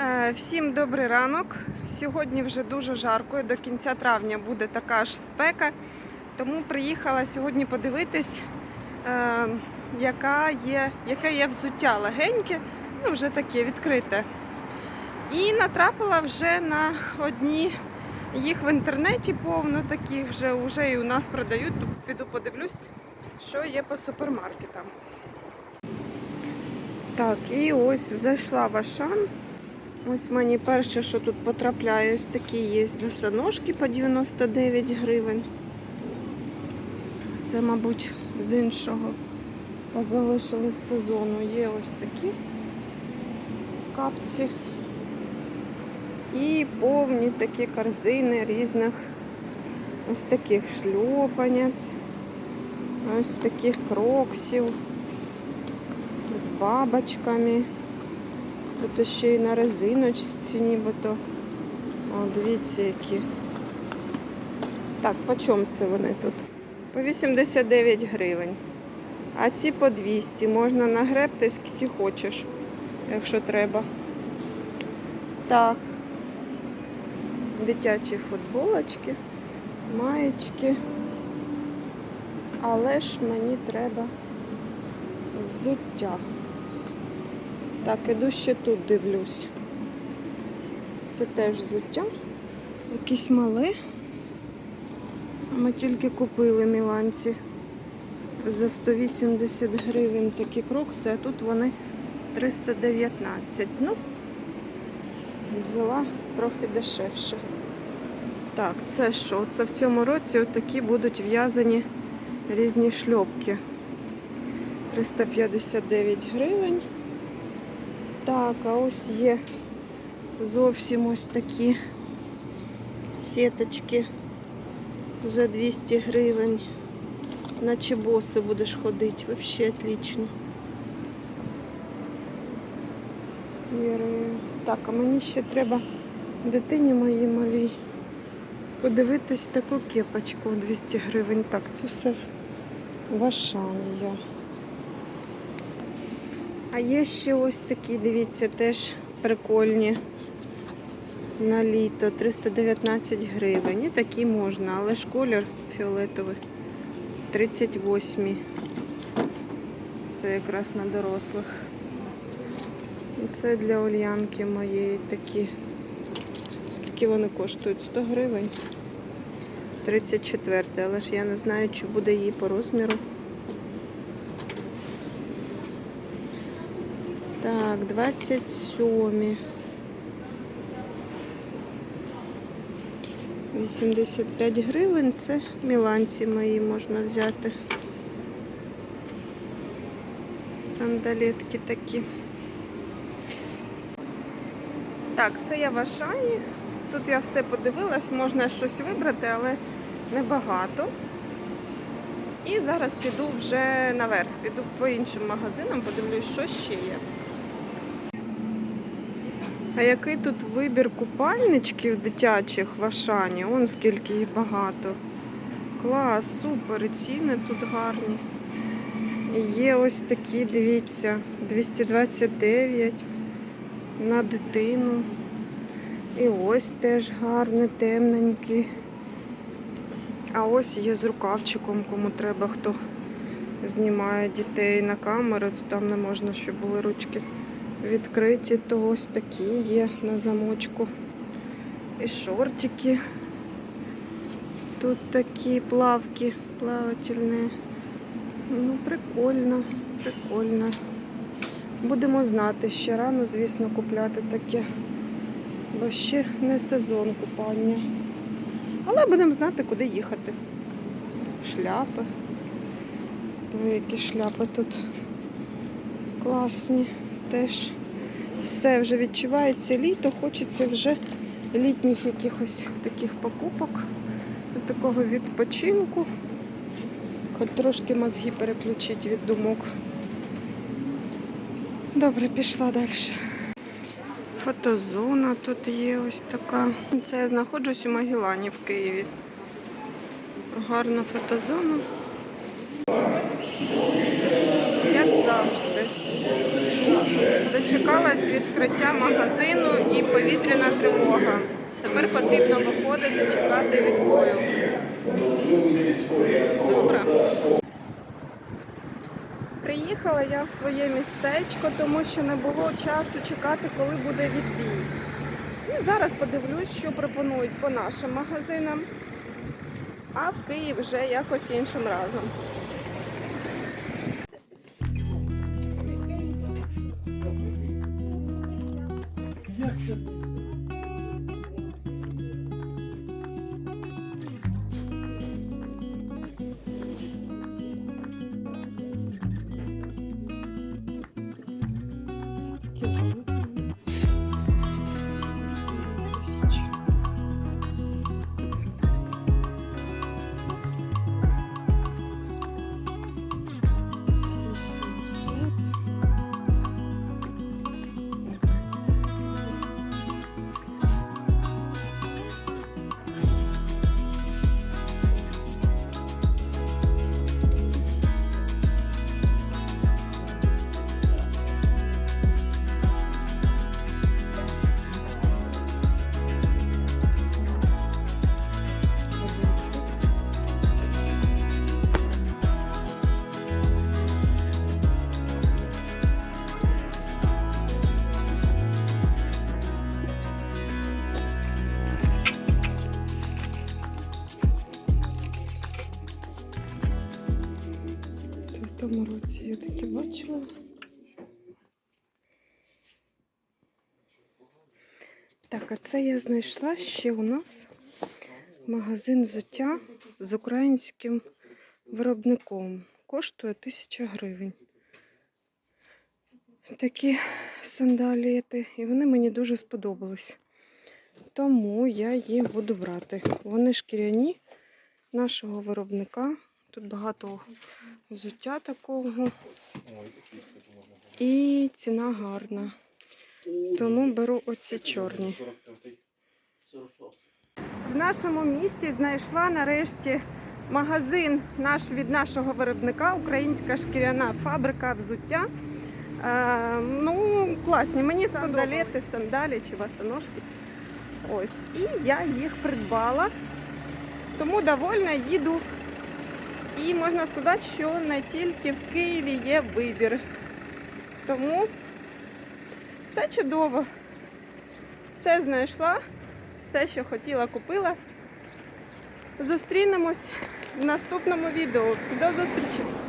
Е, Всім добрий ранок. Сьогодні вже дуже жарко і до кінця травня буде така ж спека. Тому приїхала сьогодні подивитись, е, яка є, яке є взуття легеньке, ну вже таке відкрите. І натрапила вже на одні їх в інтернеті повно таких вже, вже і у нас продають. То піду подивлюсь, що є по супермаркетам. Так, і ось зайшла в Ашан. Ось мені перше, що тут потрапляє, ось такі є босоножки по 99 гривень. Це, мабуть, з іншого позалишили з сезону. Є ось такі капці. І повні такі корзини різних ось таких шльопанець, ось таких кроксів з бабочками. Тут ще й на резиночці нібито. О, дивіться, які. Так, по чому це вони тут? По 89 гривень. А ці по 200. Можна нагребти скільки хочеш, якщо треба. Так. Дитячі футболочки, маєчки. Але ж мені треба взуття. Так, іду ще тут дивлюсь. Це теж взуття. Якісь мале. Ми тільки купили міланці за 180 гривень такі крокси, а тут вони 319. Ну, взяла трохи дешевше. Так, це що? Це в цьому році отакі будуть в'язані різні шльопки. 359 гривень. Так, а ось є зовсім ось такі сіточки за 200 гривень. Наче боси будеш ходити. Вообще отлично. Сірі. Так, а мені ще треба дитині моїй малій подивитись таку кепочку 200 гривень. Так, це все в Ашані я. А є ще ось такі, дивіться, теж прикольні на літо 319 гривень. І такі можна, але ж колір фіолетовий. 38. Це якраз на дорослих. Це для Ульянки моєї такі. Скільки вони коштують? 100 гривень. 34, але ж я не знаю, чи буде її по розміру. Так, 27. 85 гривень. Це міланці мої можна взяти. Сандалетки такі. Так, це я в Ашані. Тут я все подивилась, можна щось вибрати, але небагато. І зараз піду вже наверх, піду по іншим магазинам, подивлюсь, що ще є. А який тут вибір купальничків дитячих в Ашані? Он скільки їх багато. Клас, супер, ціни тут гарні. І Є ось такі, дивіться, 229 на дитину. І ось теж гарний, темненький. А ось є з рукавчиком, кому треба, хто знімає дітей на камеру, то там не можна, щоб були ручки відкриті, то ось такі є на замочку. І шортики. Тут такі плавки плавательні. Ну, прикольно, прикольно. Будемо знати, ще рано, звісно, купляти таке, бо ще не сезон купання. Але будемо знати, куди їхати. Шляпи. Які шляпи тут класні теж. Все вже відчувається літо, хочеться вже літніх якихось таких покупок, такого відпочинку. Хоч трошки мозги переключити від думок. Добре, пішла далі. Фотозона тут є ось така. Це я знаходжусь у Магілані в Києві. Гарна фотозона. Як завжди. Дочекалась відкриття магазину і повітряна тривога. Тепер потрібно виходити, чекати відбою. Добре. Приїхала я в своє містечко, тому що не було часу чекати, коли буде відбій. І зараз подивлюсь, що пропонують по нашим магазинам. А в Київ вже якось іншим разом. Такі Так, а це я знайшла ще у нас магазин взуття з українським виробником. Коштує 1000 гривень. Такі сандалети, і вони мені дуже сподобались. Тому я їх буду брати. Вони шкіряні нашого виробника. Тут багато взуття такого. І ціна гарна. Тому беру оці чорні. В нашому місті знайшла нарешті магазин наш від нашого виробника, українська шкіряна фабрика взуття. Е, ну, класні. Мені сандалети, сандалі чи босоножки. Ось. І я їх придбала. Тому довольна їду. І можна сказати, що не тільки в Києві є вибір. Тому все чудово. Все знайшла, все, що хотіла, купила. Зустрінемось в наступному відео. До зустрічі!